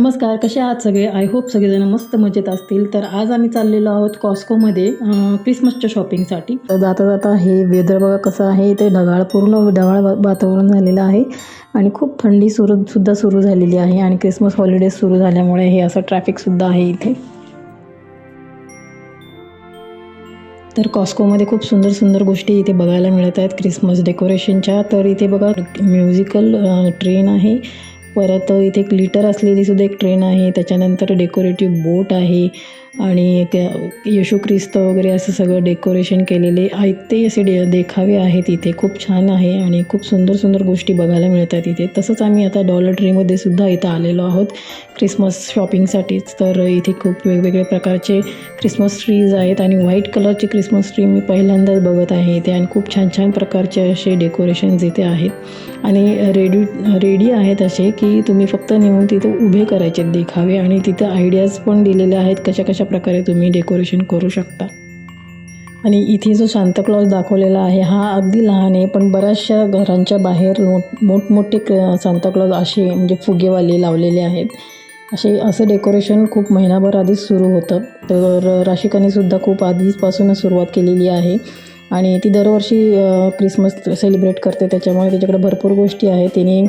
नमस्कार कसे आहात सगळे? आय होप सगळेजण मस्त मजेत असतील. तर आज आम्ही चाललेलो आहोत कॉस्कोमध्ये क्रिसमसच्या शॉपिंगसाठी तर जाता जाता हे वेदर बघा कसं आहे. इथे ढगाळ पूर्ण ढगाळ वातावरण झालेलं आहे. आणि खूप थंडी सुरू सुद्धा सुरू झालेली आहे. आणि क्रिसमस हॉलिडेज सुरू झाल्यामुळे हे असं ट्रॅफिकसुद्धा आहे इथे. तर कॉस्कोमध्ये खूप सुंदर सुंदर गोष्टी इथे बघायला मिळत आहेत क्रिसमस डेकोरेशनच्या तर इथे बघा म्युझिकल ट्रेन आहे. परत इथे एक लिटर असलेली सुद्धा एक ट्रेन आहे त्याच्यानंतर डेकोरेटिव्ह बोट आहे आणि त्या येशू ख्रिस्त वगैरे असं सगळं डेकोरेशन केलेले आहेत. ते असे डे देखावे आहेत इथे. खूप छान आहे आणि खूप सुंदर सुंदर गोष्टी बघायला मिळतात इथे. तसंच आम्ही आता डॉलर ट्रीमध्ये सुद्धा इथं आलेलो आहोत. क्रिसमस शॉपिंगसाठीच तर इथे खूप वेगवेगळे प्रकारचे क्रिसमस ट्रीज आहेत आणि व्हाईट कलरचे क्रिसमस ट्री मी पहिल्यांदाच बघत आहे इथे आणि खूप छान छान प्रकारचे असे डेकोरेशन्स इथे आहेत. आणि रेडी रेडी आहेत असे की तुम्ही फक्त नेऊन तिथं उभे करायचे देखावे आणि तिथं आयडियाज पण दिलेले आहेत कशा कशा प्रकारे तुम्ही डेकोरेशन करू शकता. आणि इथे जो सांताक्लॉज दाखवलेला आहे हा अगदी लहान आहे पण बऱ्याचशा घरांच्या बाहेर मोठ मोठमोठे क सांताक्लॉज असे म्हणजे फुगेवाले लावलेले आहेत. असे असं डेकोरेशन खूप महिनाभर आधीच सुरू होतं. तर राशिकाने सुद्धा खूप आधीपासूनच सुरुवात केलेली आहे. आणि ती दरवर्षी क्रिसमस सेलिब्रेट करते. त्याच्यामुळे त्याच्याकडे भरपूर गोष्टी आहे तिने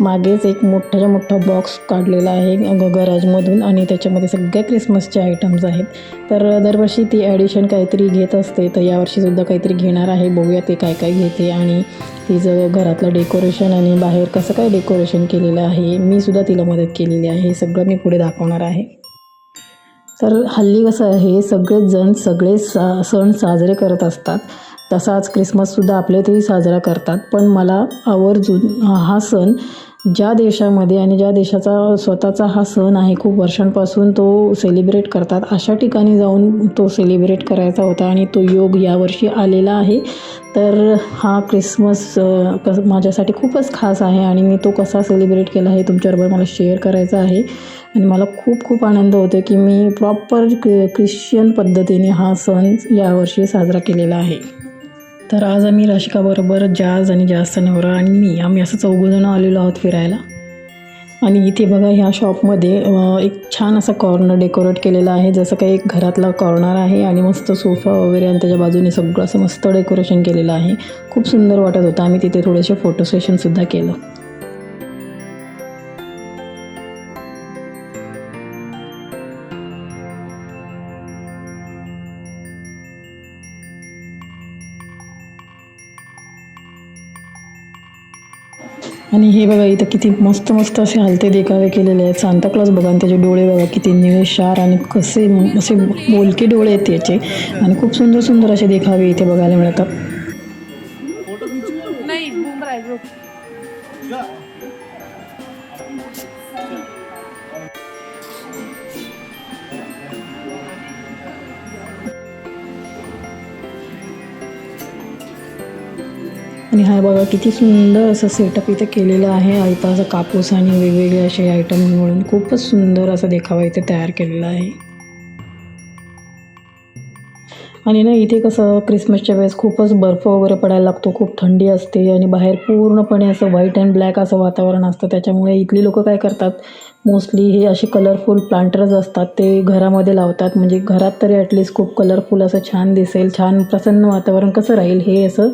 मागेच एक मोठाच्या मोठा बॉक्स काढलेला आहे ग- गराजमधून आणि त्याच्यामध्ये सगळ्या क्रिसमसचे आयटम्स आहेत. तर दरवर्षी ती ॲडिशन काहीतरी घेत असते. तर यावर्षीसुद्धा काहीतरी घेणार आहे. बघूया ते काय काय घेते आणि तिचं घरातलं डेकोरेशन आणि बाहेर कसं काय डेकोरेशन केलेलं आहे. मी सुद्धा तिला मदत केलेली आहे. हे सगळं मी पुढे दाखवणार आहे. तर हल्ली कसं आहे सगळेच जण सगळे सा सण साजरे करत असतात. तसाच क्रिसमससुद्धा आपल्या इथेही साजरा करतात. पण मला आवर्जून हा सण ज्या देशामध्ये आणि ज्या देशाचा स्वतःचा हा सण आहे खूप वर्षांपासून तो सेलिब्रेट करतात. अशा ठिकाणी जाऊन तो सेलिब्रेट करायचा होता आणि तो योग यावर्षी आलेला आहे. तर हा क्रिसमस कस माझ्यासाठी खूपच खास आहे आणि मी तो कसा सेलिब्रेट केला हे तुमच्याबरोबर मला शेअर करायचा आहे. आणि मला खूप खूप आनंद होतो की मी प्रॉपर ख्रिश्चन पद्धतीने हा सण यावर्षी साजरा केलेला आहे. तर आज आम्ही राशिकाबरोबर जाज आणि जाजचा नवरा आणि मी आम्ही असं चौघजणं आलेलो आहोत फिरायला. आणि इथे बघा ह्या शॉपमध्ये एक छान असा कॉर्नर डेकोरेट केलेला आहे. जसं काही एक घरातला कॉर्नर आहे आणि मस्त सोफा वगैरे आणि त्याच्या बाजूने सगळं असं मस्त डेकोरेशन केलेलं आहे. खूप सुंदर वाटत होतं. आम्ही तिथे थोडेसे फोटो सेशनसुद्धा केलं. आणि हे बघा इथं किती मस्त मस्त असे हलते देखावे केलेले आहेत. सांताक्लॉज बघा आणि त्याचे डोळे बघा किती निळे शार आणि कसे असे बोलके डोळे आहेत त्याचे. आणि खूप सुंदर सुंदर असे देखावे इथे बघायला मिळतात. आणि हा बघा किती सुंदर असं सेटअप इथे केलेलं आहे. आयता असं कापूस आणि वेगवेगळे असे आयटम मिळून खूपच सुंदर असा देखावा इथे तयार केलेला आहे. आणि ना इथे कसं क्रिसमसच्या वेळेस खूपच बर्फ वगैरे पडायला लागतो. खूप थंडी असते आणि बाहेर पूर्णपणे असं व्हाईट अँड ब्लॅक असं वातावरण असतं. त्याच्यामुळे इथली लोकं काय करतात मोस्टली हे असे कलरफुल प्लांटर्स असतात. ते घरामध्ये लावतात. म्हणजे घरात तरी ॲटलीस्ट खूप कलरफुल असं छान दिसेल छान प्रसन्न वातावरण कसं राहील हे असं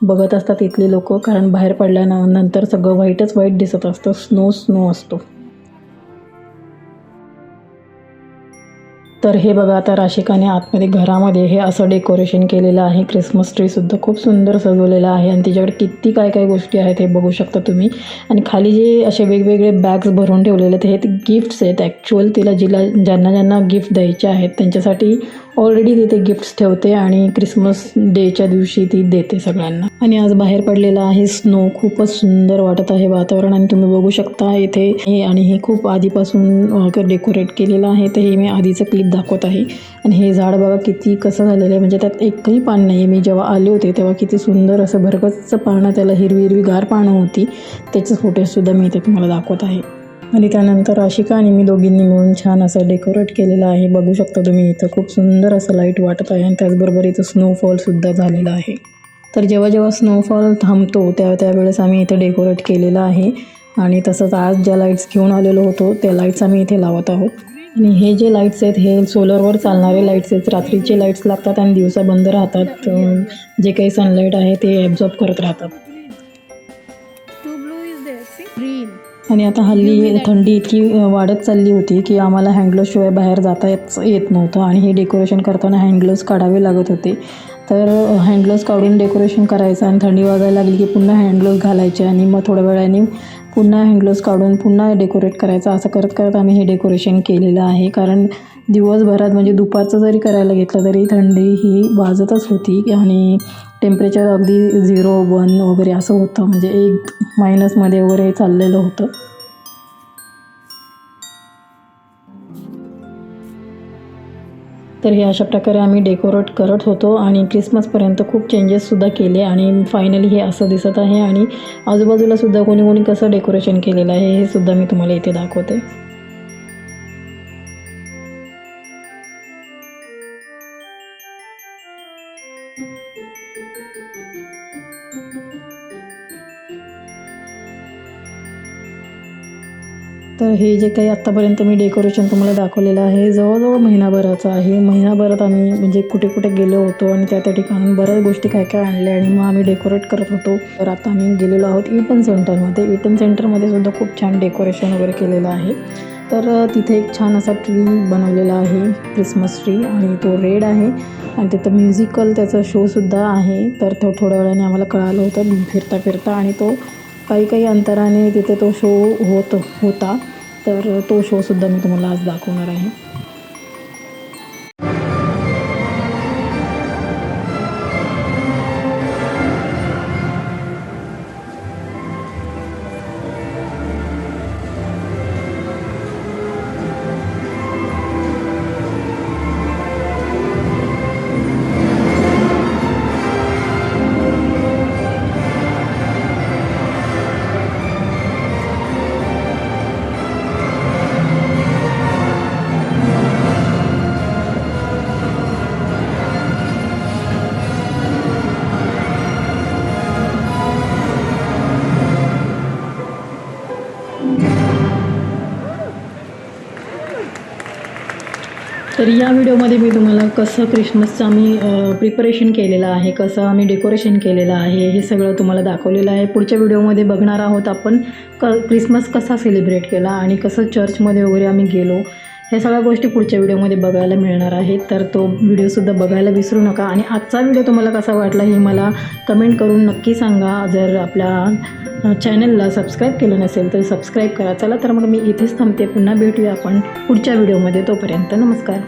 बघत असतात इथली लोक कारण बाहेर पडल्यानंतर सगळं व्हाईटच व्हाईट दिसत असतं. स्नो स्नो असतो. तर हे बघा आता राशिकाने आतमध्ये घरामध्ये हे असं डेकोरेशन केलेलं आहे. क्रिसमस ट्रीसुद्धा खूप सुंदर सजवलेलं आहे. आणि तिच्याकडे किती काय काय गोष्टी आहेत हे बघू शकता तुम्ही. आणि खाली जे असे वेगवेगळे बॅग्स भरून ठेवलेले आहेत हे गिफ्ट्स आहेत. ॲक्च्युअल तिला जिला ज्यांना ज्यांना गिफ्ट द्यायचे आहेत त्यांच्यासाठी ऑलरेडी तिथे गिफ्ट्स ठेवते आणि क्रिसमस डेच्या दिवशी ती देते सगळ्यांना. आणि आज बाहेर पडलेला आहे स्नो खूपच सुंदर वाटत आहे वातावरण आणि तुम्ही बघू शकता इथे हे आणि हे खूप आधीपासून डेकोरेट केलेलं आहे. तर हे मी आधीचं क्लिप दाखवत आहे. आणि हे झाड बघा किती कसं झालेलं आहे. म्हणजे त्यात एकही पान नाही आहे मी जेव्हा आले होते तेव्हा किती सुंदर असं भरगतचं पानं त्याला हिरवी हिरवी गार पानं होती. त्याचे फोटोसुद्धा मी इथे तुम्हाला दाखवत आहे. आणि त्यानंतर आशिका आणि मी दोघींनी मिळून छान असं डेकोरेट केलेलं आहे. बघू शकता तुम्ही इथं खूप सुंदर असं लाइट वाटत आहे आणि त्याचबरोबर इथं स्नोफॉलसुद्धा झालेला आहे. तर जेव्हा जेव्हा स्नोफॉल थांबतो त्या त्यावेळेस आम्ही इथं डेकोरेट केलेलं आहे. आणि तसंच आज ज्या लाईट्स घेऊन आलेलो होतो त्या लाईट्स आम्ही इथे लावत आहोत. आणि हे जे लाईट्स आहेत हे सोलरवर चालणारे लाईट्स आहेत. रात्रीचे लाईट्स लागतात आणि दिवसा बंद राहतात. जे काही सनलाईट आहे ते ॲब्झॉर्ब करत राहतात. आणि आता हल्ली थंडी इतकी वाढत चालली होती की आम्हाला हँडग्लोव्हशिवाय बाहेर जाता येत येत नव्हतं. आणि हे डेकोरेशन करताना हँडग्लोव्स काढावे लागत होते. तर हँडग्लोव्स काढून डेकोरेशन करायचं आणि थंडी वाजायला लागली की पुन्हा हँडग्लोव्स घालायचे आणि मग थोड्या वेळाने पुन्हा हँडग्लोव्स काढून पुन्हा डेकोरेट करायचं. असं करत करत आम्ही हे डेकोरेशन केलेलं आहे. कारण दिवसभरात म्हणजे दुपारचं जरी करायला घेतलं तरी थंडी ही वाजतच होती आणि टेम्परेचर अगदी झिरो वन वगैरे असं होतं. म्हणजे एक मायनसमध्ये वगैरे चाललेलं होतं. तर हे अशा प्रकारे आम्ही डेकोरेट करत होतो आणि क्रिसमसपर्यंत खूप चेंजेससुद्धा केले आणि फायनली हे असं दिसत आहे आणि आजूबाजूला सुद्धा कोणी कोणी कसं डेकोरेशन केलेलं आहे हे सुद्धा मी तुम्हाला इथे दाखवते. तर हे जे काही आत्तापर्यंत मी डेकोरेशन तुम्हाला दाखवलेलं आहे जवळजवळ महिनाभराचं आहे. महिनाभरात आम्ही म्हणजे कुठे कुठे गेलो होतो आणि त्या त्या ठिकाणी बऱ्याच गोष्टी काय काय आणल्या आणि मग आम्ही डेकोरेट करत होतो. तर आता आम्ही गेलेलो आहोत इटन सेंटरमध्ये इटन सेंटरमध्ये सुद्धा खूप छान डेकोरेशन वगैरे केलेलं आहे. तर तिथे एक छान असा ट्री बनवलेला आहे क्रिसमस ट्री आणि तो रेड आहे आणि तिथं म्युझिकल त्याचा शोसुद्धा आहे. तर तो थोड्या वेळाने आम्हाला कळालं होतं फिरता फिरता आणि तो काही काही अंतराने तिथे तो शो होत होता. तर तो शोसुद्धा मी तुम्हाला आज दाखवणार आहे. तर या व्हिडिओमध्ये मी तुम्हाला कसं क्रिसमसचं आम्ही प्रिपरेशन केलेलं आहे कसं आम्ही डेकोरेशन केलेलं आहे हे सगळं तुम्हाला दाखवलेलं आहे. पुढच्या व्हिडिओमध्ये बघणार आहोत आपण क क्रिसमस कसा सेलिब्रेट केला आणि कसं चर्चमध्ये वगैरे आम्ही गेलो. ह्या सगळ्या गोष्टी पुढच्या व्हिडिओमध्ये बघायला मिळणार आहेत. तर तो व्हिडिओसुद्धा बघायला विसरू नका. आणि आजचा व्हिडिओ तुम्हाला कसा वाटला हे मला कमेंट करून नक्की सांगा. जर आपल्या चॅनलला सबस्क्राईब केलं नसेल तर सबस्क्राईब करा. चला तर मग मी इथेच थांबते. पुन्हा भेटूया आपण पुढच्या व्हिडिओमध्ये. तोपर्यंत नमस्कार.